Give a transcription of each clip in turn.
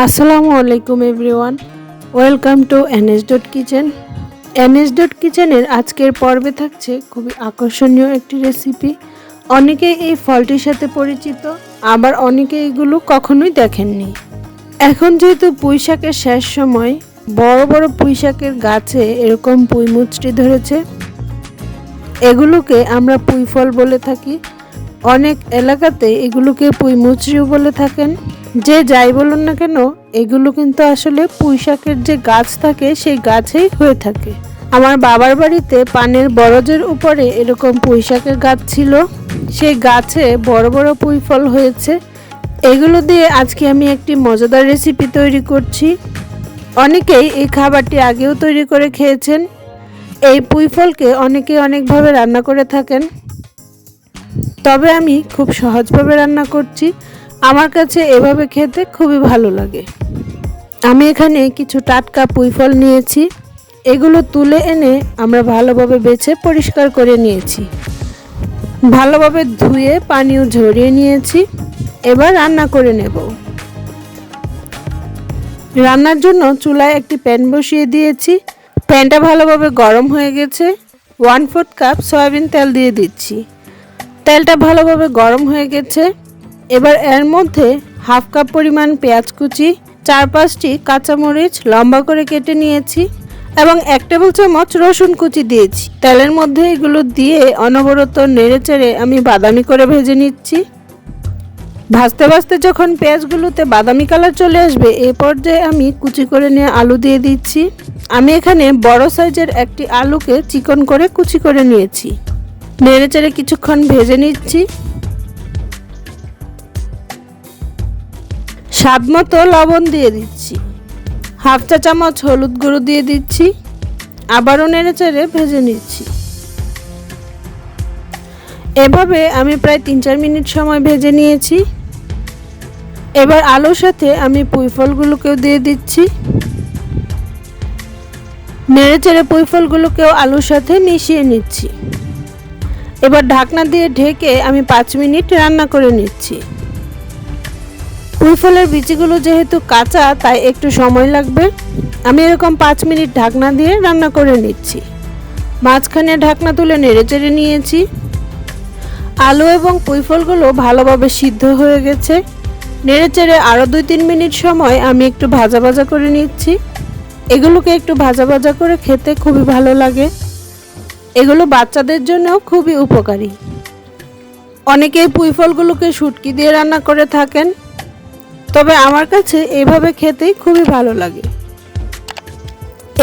আসসালামু আলাইকুম everyone, welcome to N S dot kitchen. N S dot কিচেনের আজকের পর্বে থাকছে খুবই আকর্ষণীয় একটি রেসিপি অনেকে এই ফলটির সাথে পরিচিত, আবার অনেকে এগুলো কখনোই দেখেননি। এখন যেহেতু পুঁই শাকের শেষ সময়, বড় বড় পুঁই শাকের গাছে এরকম পুঁই মুচটি ধরেছে। এগুলোকে আমরা পুঁই ফল বলে থাকি। অনেক এলাকাতে এগুলোকে পুঁই মুচড়িও বলে থাকেন। যে যাই বলুন না কেন, এগুলো কিন্তু আসলে পুঁই শাকের যে গাছ থাকে, সেই গাছেই হয়ে থাকে। আমার বাবার বাড়িতে পানের বরজের উপরে এরকম পুঁই শাকের গাছ ছিল। সেই গাছে বড় বড় পুঁই ফল হয়েছে। এগুলো দিয়ে আজকে আমি একটি মজাদার রেসিপি তৈরি করছি। অনেকেই এই খাবারটি আগেও তৈরি করে খেয়েছেন। এই পুঁই ফলকে অনেকে অনেকভাবে রান্না করে থাকেন। তবে আমি খুব সহজভাবে রান্না করছি। আমার কাছে এভাবে খেতে খুবই ভালো লাগে। আমি এখানে কিছু টাটকা পুঁই ফল নিয়েছি। এগুলো তুলে এনে আমরা ভালোভাবে বেছে পরিষ্কার করে নিয়েছি। ভালোভাবে ধুয়ে পানিও ঝরিয়ে নিয়েছি। এবার রান্না করে নেব। রান্নার জন্য চুলায় একটি প্যান বসিয়ে দিয়েছি। প্যানটা ভালোভাবে গরম হয়ে গেছে। ওয়ান ফোর্থ কাপ সয়াবিন তেল দিয়ে দিচ্ছি। তেলটা ভালোভাবে গরম হয়ে গেছে। এবার এর মধ্যে হাফ কাপ পরিমাণ পেঁয়াজ কুচি, চার পাঁচটি কাঁচামরিচ লম্বা করে কেটে নিয়েছি এবং এক টেবিল চামচ রসুন কুচি দিয়েছি। তেলের মধ্যে এগুলো দিয়ে অনবরত নেড়ে চেড়ে আমি বাদামি করে ভেজে নিচ্ছি। ভাজতে ভাজতে যখন পেঁয়াজগুলোতে বাদামি কালার চলে আসবে, এ পর্যায়ে আমি কুচি করে নিয়ে আলু দিয়ে দিচ্ছি। আমি এখানে বড় সাইজের একটি আলুকে চিকন করে কুচি করে নিয়েছি। নেড়ে চেড়ে কিছুক্ষণ ভেজে নিচ্ছি। স্বাদ মতো লবণ দিয়ে দিচ্ছি। হাফ চা চামচ হলুদ গুঁড়ো দিয়ে দিচ্ছি। আবারও নেড়ে চেড়ে ভেজে নিচ্ছি। এভাবে আমি প্রায় তিন চার মিনিট সময় ভেজে নিয়েছি। এবার আলুর সাথে আমি পুঁই ফলগুলোকেও দিয়ে দিচ্ছি। নেড়ে চেড়ে পুঁই ফলগুলোকেও আলুর সাথে মিশিয়ে নিচ্ছি। এবার ঢাকনা দিয়ে ঢেকে আমি পাঁচ মিনিট রান্না করে নিচ্ছি। পুঁই ফলের বিচিগুলো যেহেতু কাঁচা, তাই একটু সময় লাগবে। আমি এরকম পাঁচ মিনিট ঢাকনা দিয়ে রান্না করে নিচ্ছি। মাঝখানে ঢাকনা তুলে নেড়ে চেড়ে নিয়েছি। আলু এবং পুঁই ফলগুলো ভালোভাবে সিদ্ধ হয়ে গেছে। নেড়ে চেড়ে আরও দুই তিন মিনিট সময় আমি একটু ভাজা ভাজা করে নিচ্ছি। এগুলোকে একটু ভাজা ভাজা করে খেতে খুবই ভালো লাগে। এগুলো বাচ্চাদের জন্যও খুবই উপকারী। অনেকেই পুঁই ফলগুলোকে শুটকি দিয়ে রান্না করে থাকেন। তবে আমার কাছে এভাবে খেতেই খুবই ভালো লাগে।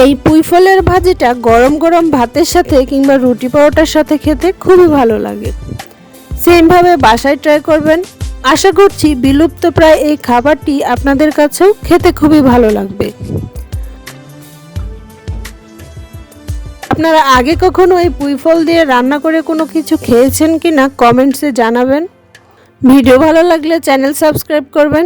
এই পুঁই ফলের ভাজিটা গরম গরম ভাতের সাথে কিংবা রুটি পরোটার সাথে খেতে খুবই ভালো লাগে। সেমভাবে বাসায় ট্রাই করবেন। আশা করছি বিলুপ্ত প্রায় এই খাবারটি আপনাদের কাছেও খেতে খুবই ভালো লাগবে। আপনারা আগে কখনো এই পুঁই ফল দিয়ে রান্না করে কোনো কিছু খেয়েছেন কি না কমেন্টসে জানাবেন। ভিডিও ভালো লাগলে চ্যানেল সাবস্ক্রাইব করবেন।